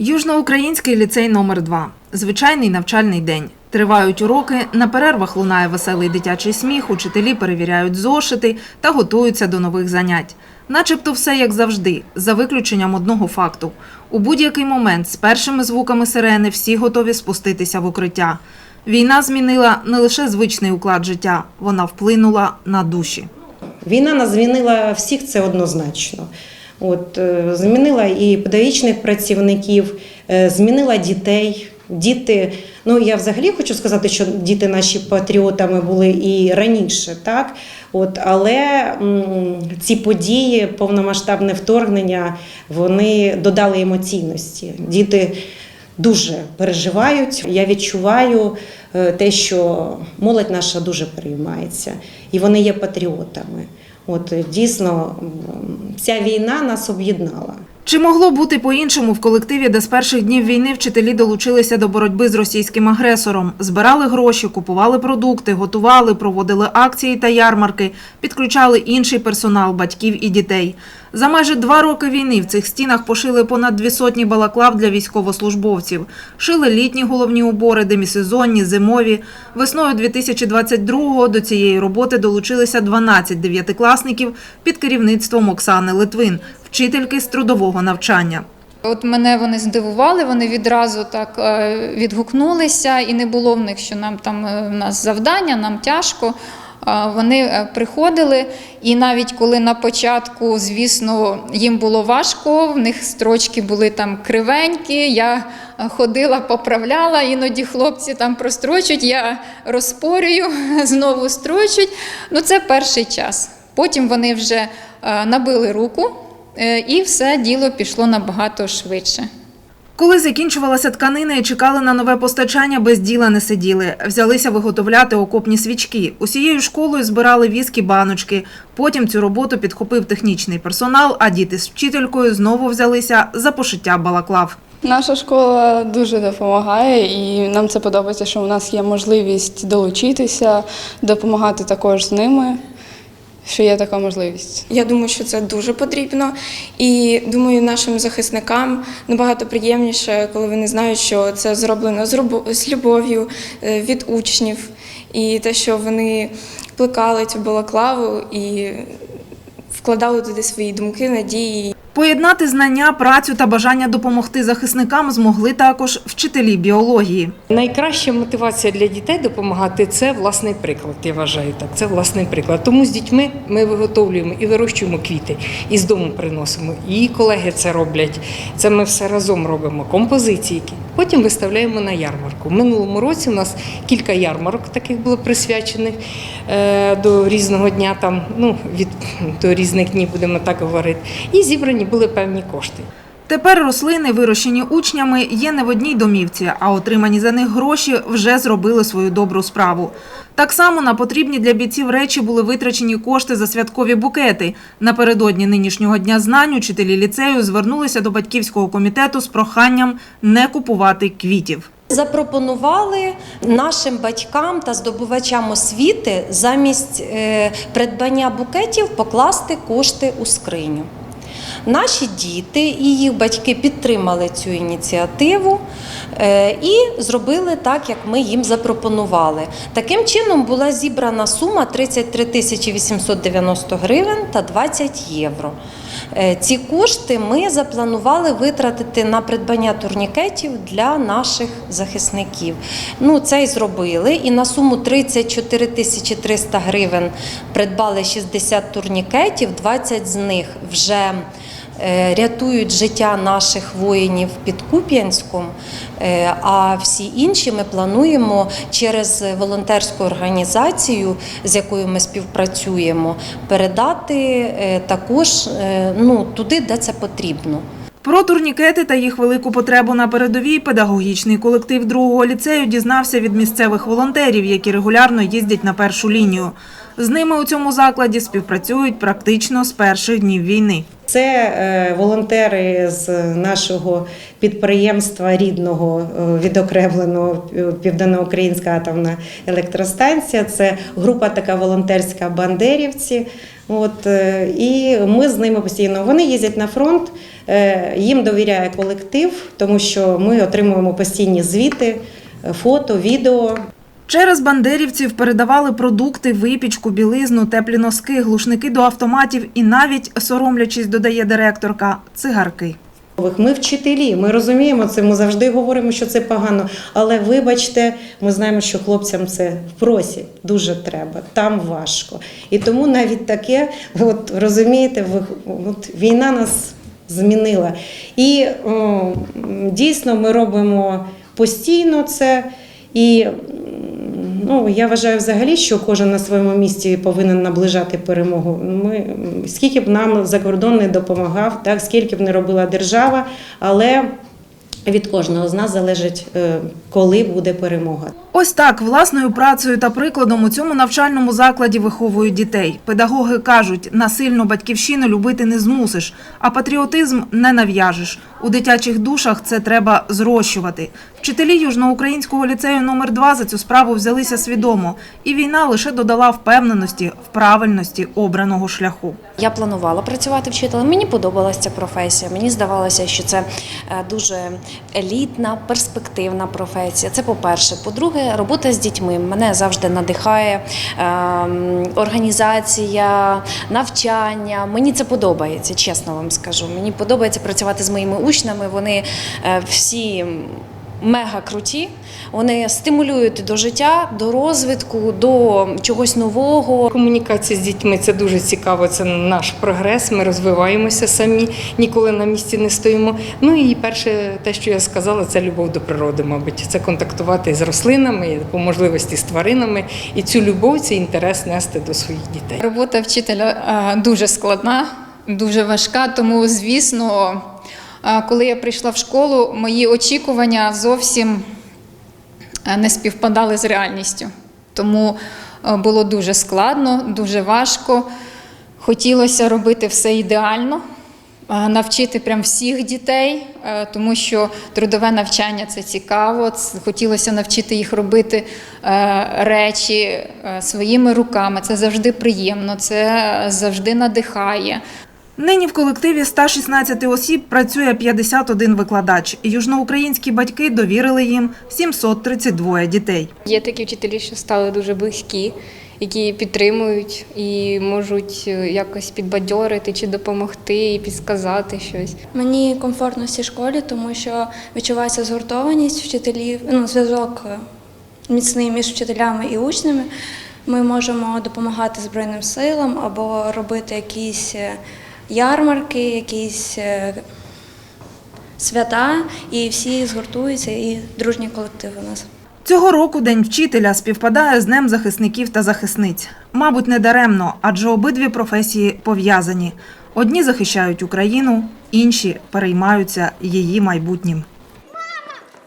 Южноукраїнський ліцей номер 2 Звичайний навчальний день. Тривають уроки, на перервах лунає веселий дитячий сміх, учителі перевіряють зошити та готуються до нових занять. Начебто все як завжди, за виключенням одного факту. У будь-який момент з першими звуками сирени всі готові спуститися в укриття. Війна змінила не лише звичний уклад життя, вона вплинула на душі. Війна нас змінила всіх, це однозначно. От, е, змінила і педагогічних працівників, е, змінила дітей. Діти, ну я взагалі хочу сказати, що діти наші патріотами були і раніше, так? От, але м, ці події, повномасштабне вторгнення, вони додали емоційності. Діти дуже переживають. Я відчуваю е, те, що молодь наша дуже переймається, і вони є патріотами. От дійсно ця війна нас об'єднала. Чи могло бути по-іншому в колективі, де з перших днів війни вчителі долучилися до боротьби з російським агресором, збирали гроші, купували продукти, готували, проводили акції та ярмарки, підключали інший персонал, батьків і дітей. За майже два роки війни в цих стінах пошили понад дві сотні балаклав для військовослужбовців. Шили літні головні убори, демісезонні, зимові. Весною 2022-го до цієї роботи долучилися 12 дев'ятикласників під керівництвом Оксани Литвин, вчительки з трудового навчання. От мене вони здивували, вони відразу так е, відгукнулися, і не було в них, що нам там е, в нас завдання, нам тяжко. Вони е, приходили, і навіть коли на початку, звісно, їм було важко, в них строчки були там кривенькі. Я ходила, поправляла, іноді хлопці там прострочуть, я розпорюю, знову строчуть. Ну це перший час. Потім вони вже набили руку, і все діло пішло набагато швидше. Коли закінчувалася тканина і чекали на нове постачання, без діла не сиділи. Взялися виготовляти окопні свічки. Усією школою збирали віскі баночки. Потім цю роботу підхопив технічний персонал, а діти з вчителькою знову взялися за пошиття балаклав. Наша школа дуже допомагає, і нам це подобається, що у нас є можливість долучитися, допомагати також з ними, що є така можливість. Я думаю, що це дуже потрібно. І думаю, нашим захисникам набагато приємніше, коли вони знають, що це зроблено з любов'ю е, від учнів, і те, що вони плекали цю балаклаву і вкладали туди свої думки, надії. Поєднати знання, працю та бажання допомогти захисникам змогли також вчителі біології. Найкраща мотивація для дітей допомагати це власний приклад. Я вважаю так. Це власний приклад. Тому з дітьми ми виготовлюємо і вирощуємо квіти, і з дому приносимо. І колеги це роблять. Це ми все разом робимо. Композиції. Потім виставляємо на ярмарку. Минулому році у нас кілька ярмарок таких було присвячених е, до різного дня, там ну від до різних днів будемо так говорити. І зібрані були певні кошти. Тепер рослини, вирощені учнями, є не в одній домівці, а отримані за них гроші вже зробили свою добру справу. Так само на потрібні для бійців речі були витрачені кошти за святкові букети. Напередодні нинішнього дня знань учителі ліцею звернулися до батьківського комітету з проханням не купувати квітів. Запропонували нашим батькам та здобувачам освіти замість е, придбання букетів покласти кошти у скриню. Наші діти і їх батьки підтримали цю ініціативу е, і зробили так, як ми їм запропонували. Таким чином була зібрана сума 33 тисячі 890 гривень та 20 євро. Е, Ці кошти ми запланували витратити на придбання турнікетів для наших захисників. Ну, це й зробили. І на суму 34 тисячі 300 гривень придбали 60 турнікетів, 20 з них вже рятують життя наших воїнів під Куп'янськом. Е, А всі інші ми плануємо через волонтерську організацію, з якою ми співпрацюємо, передати е, також е, ну, туди, де це потрібно. Про турнікети та їх велику потребу на передовій педагогічний колектив другого ліцею дізнався від місцевих волонтерів, які регулярно їздять на першу лінію. З ними у цьому закладі співпрацюють практично з перших днів війни. Це е, волонтери з нашого підприємства рідного е, відокремленого е, Південноукраїнська атомна електростанція. Це група така волонтерська Бандерівці. От, і ми з ними постійно. Вони їздять на фронт, їм довіряє колектив, тому що ми отримуємо постійні звіти, фото, відео. Через бандерівців передавали продукти, випічку, білизну, теплі носки, глушники до автоматів і навіть, соромлячись, додає директорка, цигарки. Ми вчителі, ми розуміємо це, ми завжди говоримо, що це погано. Але вибачте, ми знаємо, що хлопцям це в просі дуже треба, там важко. І тому навіть таке, от розумієте, от війна нас змінила. І о, дійсно ми робимо постійно це. І ну, я вважаю взагалі, що кожен на своєму місці повинен наближати перемогу. Ми, скільки б нам за кордон не допомагав, так, скільки б не робила держава, але від кожного з нас залежить, е, коли буде перемога. Ось так власною працею та прикладом у цьому навчальному закладі виховують дітей. Педагоги кажуть, насильно батьківщину любити не змусиш, а патріотизм не нав'яжеш. У дитячих душах це треба зрощувати. Вчителі Южноукраїнського ліцею номер 2 за цю справу взялися свідомо, і війна лише додала впевненості в правильності обраного шляху. Я планувала працювати вчителем. Мені подобалася ця професія. Мені здавалося, що це е, дуже елітна, перспективна професія. Це по-перше. По-друге, робота з дітьми мене завжди надихає. ем, Організація, навчання. Мені це подобається, чесно вам скажу. Мені подобається працювати з моїми учнями. Вони е, всі. Мега круті, вони стимулюють до життя, до розвитку, до чогось нового. Комунікація з дітьми це дуже цікаво. Це наш прогрес. Ми розвиваємося самі, ніколи на місці не стоїмо. Ну і перше, те, що я сказала, це любов до природи, мабуть. Це контактувати з рослинами, по можливості з тваринами, і цю любов, цей інтерес нести до своїх дітей. Робота вчителя е, дуже складна, дуже важка, тому, звісно, коли я прийшла в школу, мої очікування зовсім е, не співпадали з реальністю. Тому е, було дуже складно, дуже важко. Хотілося робити все ідеально, е, навчити прям всіх дітей, тому що трудове навчання це цікаво. Хотілося навчити їх робити речі своїми руками. Це завжди приємно, це завжди надихає. Нині в колективі 116 осіб працює 51 викладач. Южноукраїнські батьки довірили їм 732 дітей. Є такі вчителі, що стали дуже близькі, які підтримують і можуть е, якось підбадьорити чи допомогти і підсказати щось. Мені комфортно в цій школі, тому що відчувається згуртованість вчителів, ну, зв'язок е, міцний між вчителями і учнями. Ми можемо допомагати Збройним силам або робити якісь е, ярмарки, якісь е, свята, і всі згуртуються, і дружні колектив у нас. Цього року День вчителя співпадає з Днем захисників та захисниць. Мабуть, не даремно, адже обидві професії пов'язані. Одні захищають Україну, інші переймаються її майбутнім.